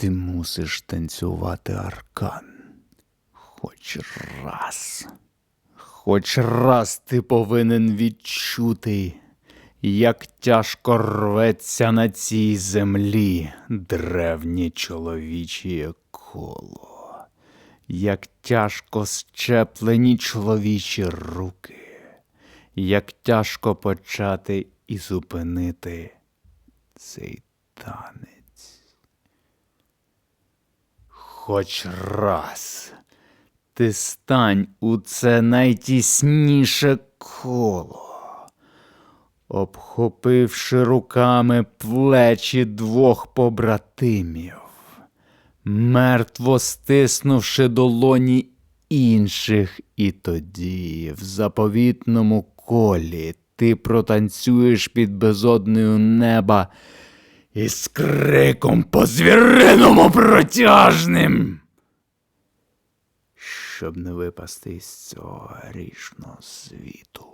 Ти мусиш танцювати аркан. Хоч раз. Хоч раз ти повинен відчути, як тяжко рветься на цій землі древнє чоловіче коло, як тяжко щеплені чоловічі руки, як тяжко почати і зупинити цей танець. Хоч раз. Ти стань у це найтісніше коло, обхопивши руками плечі двох побратимів, мертво стиснувши долоні інших, і тоді, в заповітному колі, ти протанцюєш під безоднею неба із криком по звіриному протяжним щоб не випасти із цього грішного світу.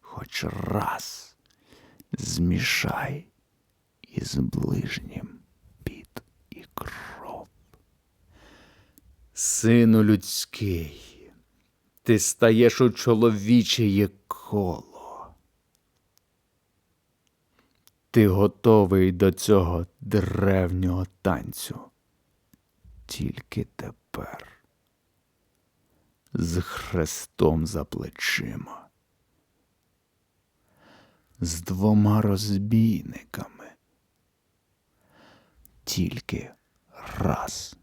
Хоч раз змішай із ближнім під і кров. Сину людський, ти стаєш у чоловічеє коло. Ти готовий до цього древнього танцю. Тільки тепер з хрестом за плечима, з двома розбійниками. Тільки раз.